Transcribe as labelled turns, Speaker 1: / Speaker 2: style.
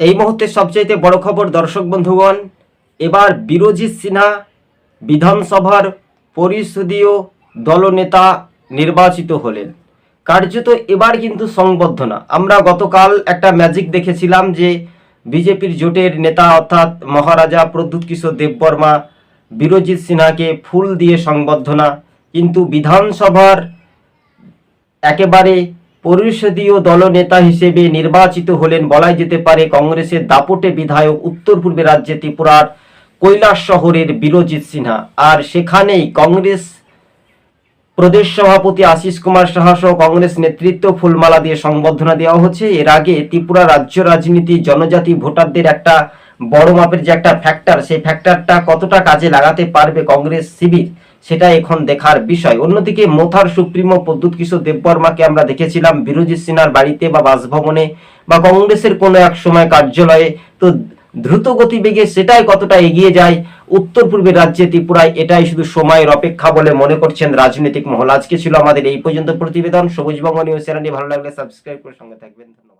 Speaker 1: এই মুহূর্তে সবচাইতে বড় খবর, দর্শক বন্ধুগণ, এবার বিরোজিৎ সিনহা বিধানসভার পরিষদীয় দলনেতা নির্বাচিত হলেন। কার্যত এবার কিন্তু সংবদ্ধ না। আমরা গতকাল একটা ম্যাজিক দেখেছিলাম যে বিজেপির জোটের নেতা অর্থাৎ মহারাজা প্রদ্যুৎ কিশোর দেববর্মা বিরোজিৎ সিনহাকে ফুল দিয়ে সংবর্ধনা কিন্তু বিধানসভার একেবারে পরিষদীয় দলনেতা হিসেবে নির্বাচিত হলেন বলাই যেতে পারে কংগ্রেসের দাপটে বিধায়ক উত্তর পূর্বে রাজ্যে ত্রিপুরার কৈলাস শহরের বিরোজিৎ সিনহা। আর সেখানেই কংগ্রেস প্রদেশ সভাপতি আশিস কুমার সাহা সহ কংগ্রেস নেতৃত্ব ফুলমালা দিয়ে সংবর্ধনা দেওয়া হচ্ছে। এর আগে ত্রিপুরা রাজ্য রাজনীতি জনজাতি ভোটারদের একটা বড় মাপের যে একটা ফ্যাক্টর সেই ফ্যাক্টরটা কতটা কাজে লাগাতে পারবে কংগ্রেস শিবির, সেটা এখন দেখার বিষয়। অন্যদিকে মোথার সুপ্রিমো প্রদ্যুৎ কিশোর দেববর্মাকে আমরা দেখেছিলাম বিরোজিৎ সিনহার বাড়িতে বা বাসভবনে, বা কংগ্রেসের কোনো এক সময় কার্যালয়ে। তো দ্রুত গতিবেগে সেটাই কতটা এগিয়ে যায়, উত্তর পূর্বের রাজ্যে ত্রিপুরায় এটাই শুধু সময়ের অপেক্ষা বলে মনে করছেন রাজনৈতিক মহল। আজকে ছিল আমাদের এই পর্যন্ত প্রতিবেদন। সবুজ বঙ্গ নিউজ চ্যানেলটি ভালো লাগলে সাবস্ক্রাইব করে সঙ্গে থাকবেন। ধন্যবাদ।